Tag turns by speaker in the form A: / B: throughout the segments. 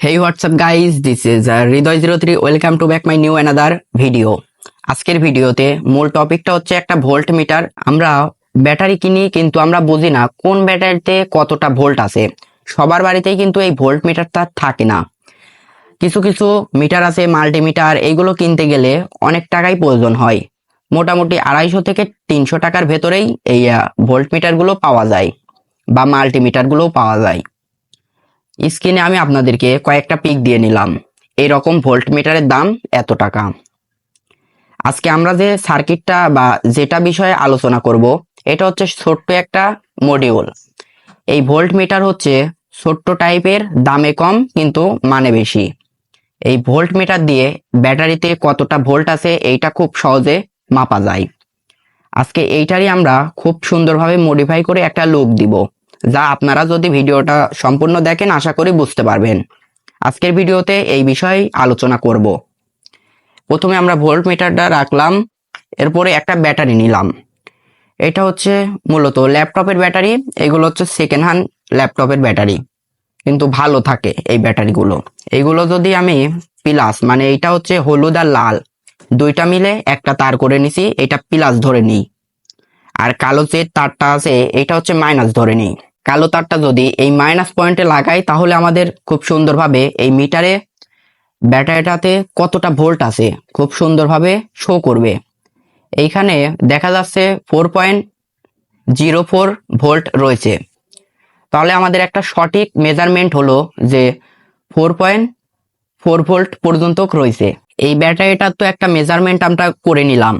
A: Hey WhatsApp guys this is Hriday zero three welcome to back my new another video আজকের ভিডিওতে মূল টপিকটা হচ্ছে একটা ভোল্ট মিটার আমরা ব্যাটারি কিনি, কিন্তু আমরা বুঝি না কোন ব্যাটারিতে কতটা ভোল্ট আছে। সবার বাড়িতেই কিন্তু এই ভোল্ট মিটারটা থাকে না। কিছু কিছু মিটার আছে মাল্টিমিটার এইগুলো কিনতে গেলে অনেক টাকাই প্রয়োজন হয়। মোটামুটি আড়াইশো থেকে তিনশো টাকার ভেতরেই এই ভোল্ট মিটারগুলো পাওয়া যায় বা মাল্টিমিটারগুলোও পাওয়া যায়। স্ক্রিনে আমি আপনাদেরকে কয়েকটা পিক দিয়ে নিলাম। এরকম ভোল্ট মিটারের দাম এত টাকা। আজকে আমরা যে সার্কিটটা বা যেটা বিষয়ে আলোচনা করব, এটা হচ্ছে ছোট্ট একটা মডিউল এই ভোল্ট মিটার হচ্ছে ছোট্ট টাইপের দামে কম কিন্তু মানে বেশি। এই ভোল্ট মিটার দিয়ে ব্যাটারিতে কতটা ভোল্ট আছে, এইটা খুব সহজে মাপা যায়। আজকে এইটারই আমরা খুব সুন্দরভাবে মডিফাই করে একটা লুক দিব। যা আপনারা যদি ভিডিওটা সম্পূর্ণ দেখেন, আশা করি বুঝতে পারবেন। আজকের ভিডিওতে এই বিষয়ে আলোচনা করব। প্রথমে আমরা ভোল্ট মিটারটা রাখলাম, এরপরে একটা ব্যাটারি নিলাম। এটা হচ্ছে মূলত ল্যাপটপের ব্যাটারি, এগুলো হচ্ছে সেকেন্ড হ্যান্ড ল্যাপটপের ব্যাটারি। কিন্তু ভালো থাকে এই ব্যাটারিগুলো। এইগুলো যদি আমি প্লাস মানে এইটা হচ্ছে হলুদ আর লাল, দুইটা মিলে একটা তার করে নিছি, এটা প্লাস ধরে নিই। আর কালো যে তারটা আছে, এটা হচ্ছে মাইনাস ধরে নিই। কালো তারটা যদি এই মাইনাস পয়েন্টে লাগাই, তাহলে আমাদের খুব সুন্দরভাবে এই মিটারে ব্যাটারিটাতে কতটা ভোল্ট আছে খুব সুন্দরভাবে শো করবে। এইখানে দেখা যাচ্ছে four point zero four volt রয়েছে। তাহলে আমাদের একটা সঠিক মেজারমেন্ট হলো যে ফোর পয়েন্ট ফোর ভোল্ট পর্যন্ত রয়েছে। এই ব্যাটারিটার তো একটা মেজারমেন্ট আমরা করে নিলাম।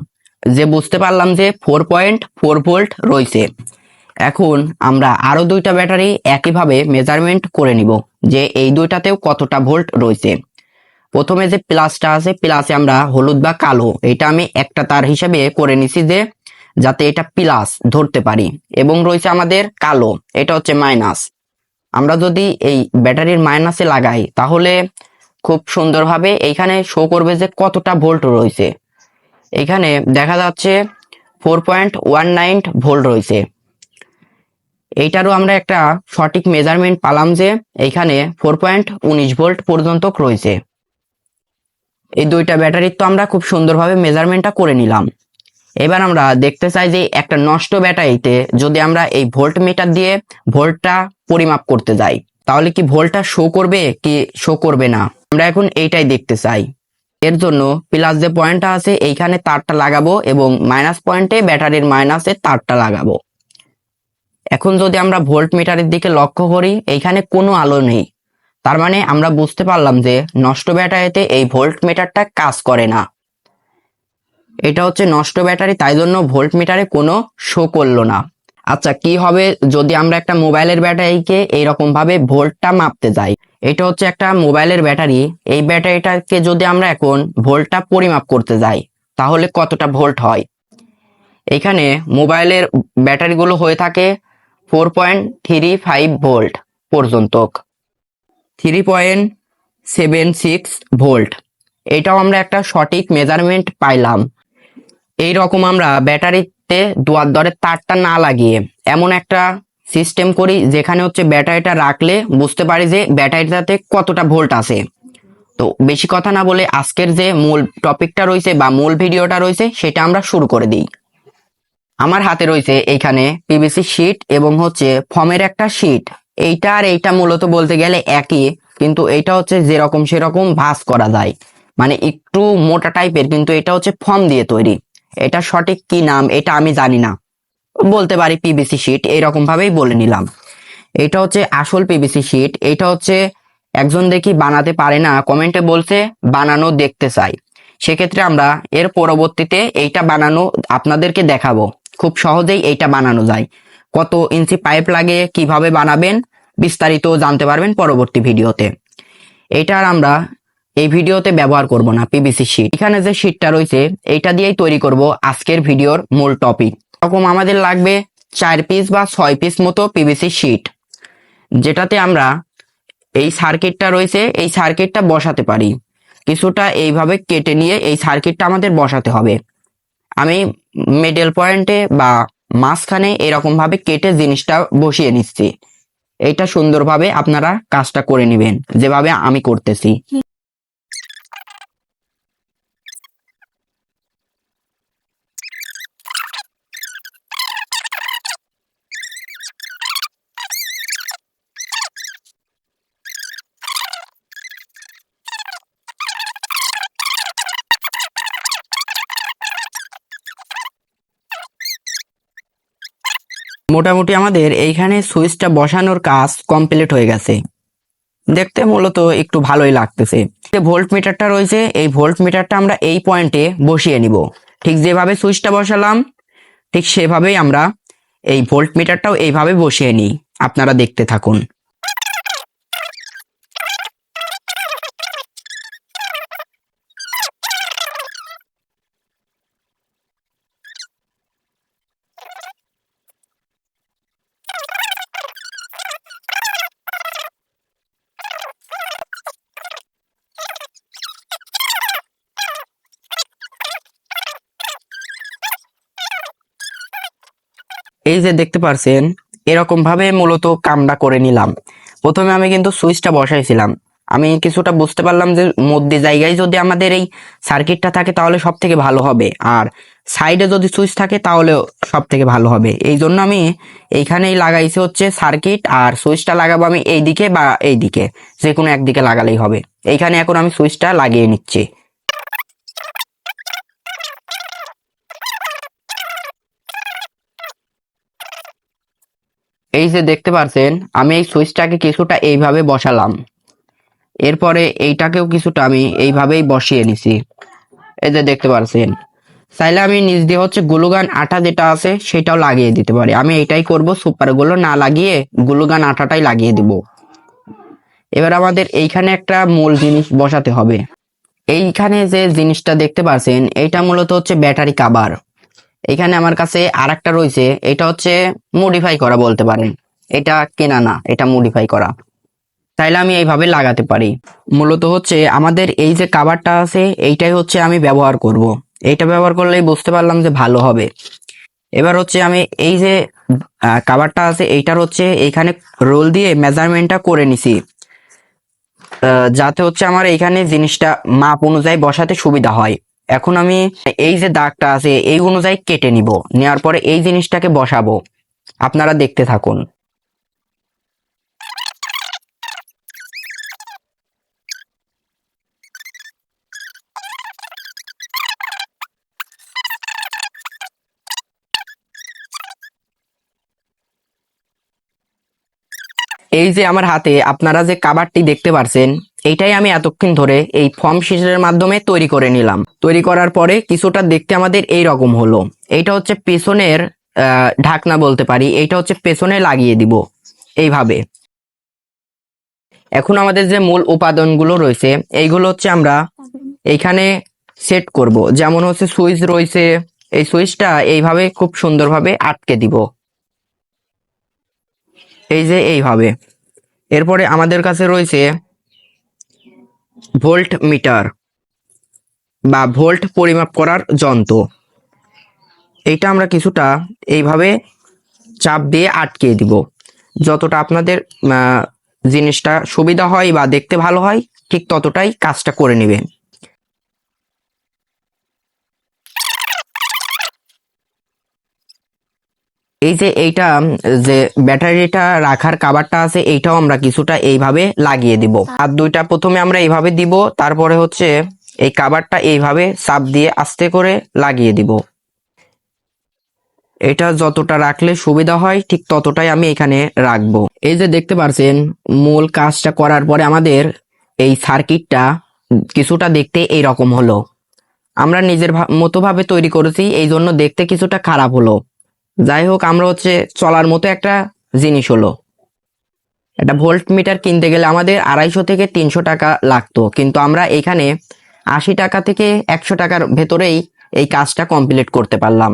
A: যে বুঝতে পারলাম যে ফোর পয়েন্ট ফোর ভোল্ট রয়েছে। এখন আমরা আরও দুইটা ব্যাটারি একইভাবে মেজারমেন্ট করে নিব যে এই দুইটাতেও কতটা ভোল্ট রয়েছে। প্রথমে যে প্লাসটা আছে প্লাসে আমরা হলুদ বা কালো, এটা আমি একটা তার হিসেবে করে নিছি যে যাতে এটা প্লাস ধরতে পারি। এবং রয়েছে আমাদের কালো, এটা হচ্ছে মাইনাস আমরা যদি এই ব্যাটারির মাইনাসে লাগাই, তাহলে খুব সুন্দরভাবে এইখানে শো করবে যে কতটা ভোল্ট রয়েছে। এখানে দেখা যাচ্ছে four point one nine volt রয়েছে। এইটারও আমরা একটা সঠিক মেজারমেন্ট পালাম যে এইখানে ফোর পয়েন্ট উনিশ ভোল্ট পর্যন্ত রয়েছে। এই দুইটা ব্যাটারির তো আমরা খুব সুন্দরভাবে মেজারমেন্টটা করে নিলাম। এবার আমরা দেখতে চাই যে একটা নষ্ট ব্যাটারিতে যদি আমরা এই ভোল্ট মিটার দিয়ে ভোল্টটা পরিমাপ করতে যাই, তাহলে কি ভোল্টটা শো করবে কি শো করবে না? আমরা এখন এইটাই দেখতে চাই। এর জন্য প্লাস যে পয়েন্টটা আছে, এইখানে তারটা লাগাবো এবং মাইনাস পয়েন্টে ব্যাটারির মাইনাসে তারটা লাগাবো। এখন যদি আমরা ভোল্ট মিটারের দিকে লক্ষ্য করি, এইখানে কোনো আলো নেই। তার মানে আমরা বুঝতে পারলাম যে নষ্ট ব্যাটারিতে এই ভোল্ট মিটারটা কাজ করে না। এটা হচ্ছে নষ্ট ব্যাটারি, তাই জন্য ভোল্ট মিটারে কোনো শো করল না। আচ্ছা কি হবে যদি আমরা একটা মোবাইলের ব্যাটারিকে এইরকম ভাবে ভোল্টটা মাপতে যাই? এটা হচ্ছে একটা মোবাইলের ব্যাটারি, এই ব্যাটারিটাকে যদি আমরা এখন ভোল্টটা পরিমাপ করতে যাই, তাহলে কতটা ভোল্ট হয়? এখানে মোবাইলের ব্যাটারিগুলো হয়ে থাকে four point three five volt পর্যন্ত three point seven six volt এটাও আমরা একটা সঠিক মেজারমেন্ট পাইলাম। এই রকম আমরা ব্যাটারিতে দুয়ার দরে তারটা না লাগিয়ে এমন একটা সিস্টেম করি যেখানে হচ্ছে ব্যাটারিটা রাখলে বুঝতে পারি যে ব্যাটারিটাতে কতটা ভোল্ট আছে। তো বেশি কথা না বলে আজকের যে মূল টপিকটা রয়েছে বা মূল ভিডিওটা রয়েছে সেটা আমরা শুরু করে দিই। আমার হাতে রয়েছে এইখানে পিভিসি শিট এবং হচ্ছে ফর্মের একটা শিট এইটা আর এইটা মূলত বলতে গেলে একই, কিন্তু এইটা হচ্ছে যেরকম সেরকম ভাঁজ করা যায়। মানে একটু মোটা টাইপের কিন্তু এটা হচ্ছে ফর্ম দিয়ে তৈরি। এটা সঠিক কি নাম এটা আমি জানি না। বলতে পারি পিভিসি শিট এইরকম ভাবেই বলে নিলাম। এটা হচ্ছে আসল পিভিসি শিট এটা হচ্ছে একজন দেখি বানাতে পারে না, কমেন্টে বলছে বানানো দেখতে চাই। সেক্ষেত্রে আমরা এর পরবর্তীতে এইটা বানানো আপনাদেরকে দেখাবো। খুব সহজেই এইটা বানানো যায়। কত ইঞ্চি পাইপ লাগে, কীভাবে বানাবেন, বিস্তারিত জানতে পারবেন পরবর্তী ভিডিওতে। এটা আর আমরা এই ভিডিওতে ব্যবহার করব না পিভিসি শিট এখানে যে শিটটা রয়েছে, এইটা দিয়েই তৈরি করব আজকের ভিডিওর মূল টপিক এরকম আমাদের লাগবে চার পিস বা ছয় পিস মতো পিভিসি শিট যেটাতে আমরা এই সার্কিটটা রয়েছে, এই সার্কিটটা বসাতে পারি। কিছুটা এইভাবে কেটে নিয়ে এই সার্কিটটা আমাদের বসাতে হবে। আমি মিডল পয়েন্টে বা মাঝখানে এরকম ভাবে কেটে জিনিসটা বসিয়ে নিচ্ছি এটা সুন্দরভাবে আপনারা কাজটা করে নেবেন, যেভাবে আমি করতেছি। মোটামুটি আমাদের এইখানে সুইচটা বসানোর কাজ কমপ্লিট হয়ে গেছে। দেখতে মূলত একটু ভালোই লাগতেছে। যে ভোল্ট মিটারটা রয়েছে, এই ভোল্ট মিটারটা আমরা এই পয়েন্টে বসিয়ে নিব। ঠিক যেভাবে সুইচটা বসালাম, ঠিক সেভাবেই আমরা এই ভোল্ট মিটারটাও এইভাবে বসিয়ে নিই। আপনারা দেখতে থাকুন। এই যে দেখতে পারছেন, এরকম ভাবে মূলত কামটা করে নিলাম। প্রথমে আমি কিন্তু সুইচটা বসাইছিলাম। আমি কিছুটা বুঝতে পারলাম যে মধ্যে জায়গায় যদি আমাদের এই সার্কিটটা থাকে তাহলে সব থেকে ভালো হবে। আর সাইডে যদি সুইচ থাকে তাহলে সব থেকে ভালো হবে। এই জন্য আমি এইখানেই লাগাইছি হচ্ছে সার্কিট, আর সুইচটা লাগাবো আমি এই দিকে বা এই দিকে যে কোনো একদিকে লাগালেই হবে। এইখানে এখন আমি সুইচটা লাগিয়ে নিচ্ছি। এই যে দেখতে পারছেন, আমি এই সুইচটাকে কিছুটা এইভাবে বসালাম। এরপরে এইটাকেও কিছুটা আমি এইভাবেই বসিয়ে নিছি। এই যে দেখতে পারছেন, চাইলে আমি নিচ দিয়ে হচ্ছে গ্লুগান আটা যেটা আছে সেটাও লাগিয়ে দিতে পারি। আমি এটাই করব সুপারগুলো না লাগিয়ে গ্লুগান আটাটাই লাগিয়ে দিব। এবার আমাদের এইখানে একটা মূল জিনিস বসাতে হবে। এইখানে যে জিনিসটা দেখতে পাচ্ছেন এইটা মূলত হচ্ছে ব্যাটারি কাভার। এখানে আমার কাছে আর একটা রয়েছে, এটা হচ্ছে মডিফাই করা বলতে পারেন। এটা কেনা না, এটা মডিফাই করা। তাইলে আমি এইভাবে লাগাতে পারি। মূলত হচ্ছে আমাদের এই যে কাভারটা আছে, এইটাই হচ্ছে আমি ব্যবহার করব। এইটা ব্যবহার করলেই বুঝতে পারলাম যে ভালো হবে। এবার হচ্ছে আমি এই যে কাভারটা আছে, এইটার হচ্ছে এইখানে রোল দিয়ে মেজারমেন্টটা করে নিছি। যাতে হচ্ছে আমার এইখানে জিনিসটা মাপ অনুযায়ী বসাতে সুবিধা হয়। এখন আমি এই যে দাগটা আছে, এই অনুযায়ী কেটে নিব। নেওয়ার পরে এই জিনিসটাকে বসাবো। আপনারা দেখতে থাকুন। এই যে আমার হাতে, আপনারা যে কাবারটি দেখতে পারছেন এইটাই আমি এতক্ষণ ধরে এই ফর্ম শিটের মাধ্যমে তৈরি করে নিলাম। তৈরি করার পরে কিছুটা দেখতে আমাদের এই রকম হলো। এইটা হচ্ছে পেছনের ঢাকনা বলতে পারি। এইটা হচ্ছে পেছনে লাগিয়ে দিব এইভাবে। এখন আমাদের যে মূল উপাদানগুলো রয়েছে, এইগুলো হচ্ছে আমরা এইখানে সেট করব। যেমন হচ্ছে সুইচ রয়েছে। এই সুইচটা এইভাবে খুব সুন্দরভাবে আটকে দিব। এই যে এইভাবে। এরপরে আমাদের কাছে রয়েছে ভোল্ট মিটার বা ভোল্ট পরিমাপ করার যন্ত্র। এইটা আমরা কিছুটা এইভাবে চাপ দিয়ে আটকে দিব। যতটা আপনাদের জিনিসটা সুবিধা হয় বা দেখতে ভালো হয়, ঠিক ততটাই কাজটা করে নেবেন। এই যে এইটা যে ব্যাটারিটা রাখার কাভারটা আছে, এইটাও আমরা কিছুটা এইভাবে লাগিয়ে দিব। আর দুইটা প্রথমে আমরা এইভাবে দিব, তারপরে হচ্ছে এই কাভারটা এইভাবে চাপ দিয়ে আস্তে করে লাগিয়ে দিব। এটা যতটা রাখলে সুবিধা হয়, ঠিক ততটাই আমি এখানে রাখব। এই যে দেখতে পারছেন, মূল কাজটা করার পরে আমাদের এই সার্কিটটা কিছুটা দেখতে এই রকম হলো। আমরা নিজের ভা- মতো ভাবে তৈরি করেছি এই জন্য দেখতে কিছুটা খারাপ হলো। যাই হোক, আমরা হচ্ছে চলার মতো একটা জিনিস হলো। একটা ভোল্ট মিটার কিনতে গেলে আমাদের আড়াইশো থেকে তিনশো টাকা লাগতো, কিন্তু আমরা এখানে আশি টাকা থেকে একশো টাকার ভেতরেই এই কাজটা কমপ্লিট করতে পারলাম।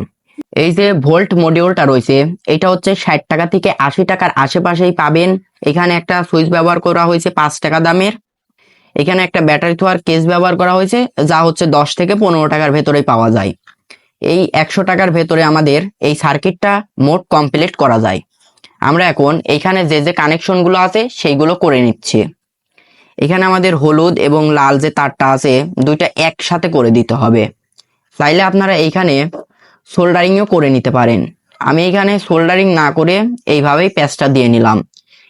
A: এই যে ভোল্ট মডিউলটা রয়েছে, এটা হচ্ছে ষাট টাকা থেকে আশি টাকার আশেপাশেই পাবেন। এখানে একটা সুইচ ব্যবহার করা হয়েছে পাঁচ টাকা দামের। এখানে একটা ব্যাটারি থোয়ার কেস ব্যবহার করা হয়েছে, যা হচ্ছে দশ থেকে পনেরো টাকার ভেতরেই পাওয়া যায়। এই একশো টাকার ভেতরে আমাদের এই সার্কিটটা মোট কমপ্লিট করা যায়। আমরা এখন এখানে যে যে কানেকশনগুলো আছে সেইগুলো করে নিচ্ছি। এখানে আমাদের হলুদ এবং লাল যে তারটা আছে, দুইটা একসাথে করে দিতে হবে। চাইলে আপনারা এইখানে সোল্ডারিংও করে নিতে পারেন। আমি এখানে সোল্ডারিং না করে এইভাবেই প্যাচটা দিয়ে নিলাম।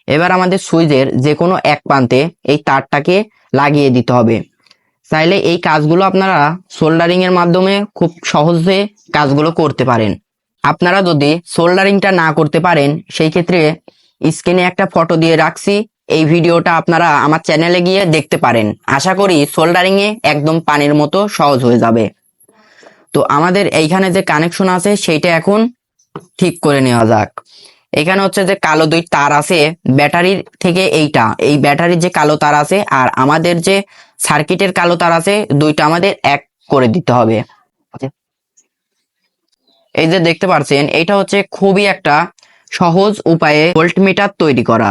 A: এবার আমাদের সুইচের যে কোনো এক প্রান্তে এই তারটাকে লাগিয়ে দিতে হবে। চাইলে এই কাজগুলো আপনারা সোল্ডারিং এর মাধ্যমে খুব সহজে কাজগুলো করতে পারেন। আপনারা যদি সোল্ডারিংটা না করতে পারেন, সেই ক্ষেত্রে স্ক্রিনে একটা ফটো দিয়ে রাখছি, এই ভিডিওটা আপনারা আমার চ্যানেলে গিয়ে দেখতে পারেন। আশা করি সোল্ডারিং এ একদম পানির মতো সহজ হয়ে যাবে। তো আমাদের এইখানে যে কানেকশন আছে, সেইটা এখন ঠিক করে নেওয়া যাক। এখানে হচ্ছে যে কালো দুই তার আছে, ব্যাটারির থেকে এইটা। এই ব্যাটারির যে কালো তার আছে, আর আমাদের যে সার্কিটের কালো তার আছে, দুইটা আমাদের এক করে দিতে হবে। এই যে দেখতে পাচ্ছেন এটা হচ্ছে খুবই একটা সহজ উপায়ে ভোল্টমিটার তৈরি করা।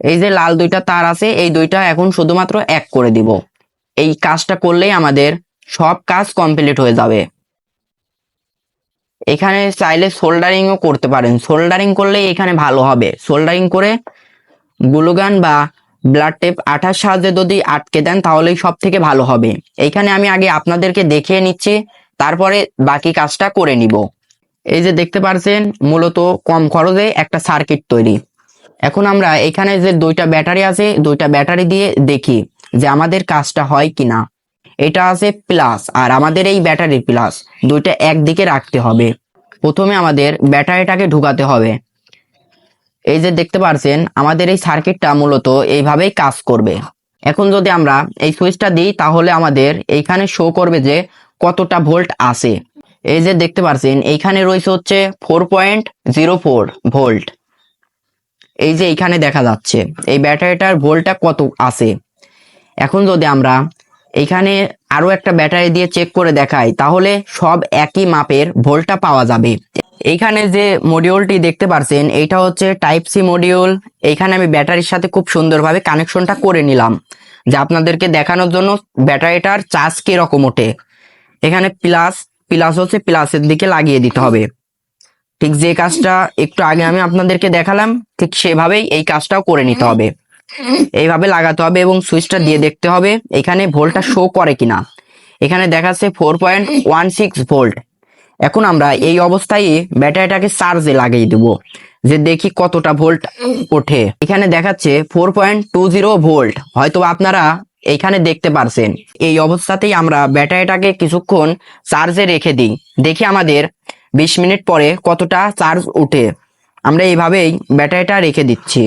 A: এই যে লাল দুইটা তার আছে, এই দুইটা এখন শুধুমাত্র এক করে দিব। এই কাজটা করলেই আমাদের সব কাজ কমপ্লিট হয়ে যাবে। এখানে চাইলে সোল্ডারিংও করতে পারেন। সোল্ডারিং করলে এখানে ভালো হবে। সোল্ডারিং করে গ্লুগান বা ব্লাড টেপ আঠার সাহায্যে যদি আটকে দেন, তাহলেই সব থেকে ভালো হবে। এইখানে আমি আগে আপনাদেরকে দেখিয়ে নিচ্ছি, তারপরে বাকি কাজটা করে নিব। এই যে দেখতে পারছেন, মূলত কম খরচে একটা সার্কিট তৈরি। এখন আমরা এখানে যে দুইটা ব্যাটারি আছে, দুইটা ব্যাটারি দিয়ে দেখি যে আমাদের কাজটা হয় কিনা। এটা আছে প্লাস আর আমাদের এই ব্যাটারির প্লাস দুইটা একদিকে রাখতে হবে। প্রথমে আমাদের ব্যাটারিটাকে ঢুকাতে হবে। এই যে দেখতে পারছেন, আমাদের এই সার্কিটটা মূলত এইভাবেই কাজ করবে। এখন যদি আমরা এই সুইচটা দিই, তাহলে আমাদের এইখানে শো করবে যে কতটা ভোল্ট আছে। এই যে দেখতে পারছেন, এইখানে রয়েছে হচ্ছে four point zero four volt এই যে এইখানে দেখা যাচ্ছে, এই ব্যাটারিটার ভোল্টটা কত আছে। এখন যদি আমরা এইখানে আরও একটা ব্যাটারি দিয়ে চেক করে দেখাই, তাহলে সব একই মাপের ভোল্টটা পাওয়া যাবে। এইখানে যে মডিউলটি দেখতে পারছেন, এইটা হচ্ছে টাইপ সি মডিউল এইখানে আমি ব্যাটারির সাথে খুব সুন্দরভাবে কানেকশনটা করে নিলাম, যে আপনাদেরকে দেখানোর জন্য ব্যাটারিটার চার্জ কীরকম ওঠে। এখানে প্লাস প্লাস হচ্ছে প্লাসের দিকে লাগিয়ে দিতে হবে। ঠিক যে কাজটা একটু আগে আমি আপনাদেরকে দেখালাম, ঠিক সেভাবেই এই কাজটাও করে নিতে হবে। এইভাবে লাগাতে হবে এবং সুইচটা দিয়ে দেখতে হবে, এখানে ভোল্টটা শো করে কিনা। এখানে দেখাচ্ছে four point one six volt এখন আমরা এই অবস্থায় ব্যাটারিটাকে চার্জে লাগিয়ে দেব। যে দেখি কতটা ভোল্ট ওঠে। এখানে দেখাচ্ছে four point two zero volt হয়তো আপনারা এইখানে দেখতে পারছেন। এই অবস্থাতেই আমরা ব্যাটারিটাকে কিছুক্ষণ চার্জে রেখে দিই। দেখি আমাদের বিশ মিনিট পরে কতটা চার্জ ওঠে। আমরা এইভাবেই ব্যাটারিটা রেখে দিচ্ছি।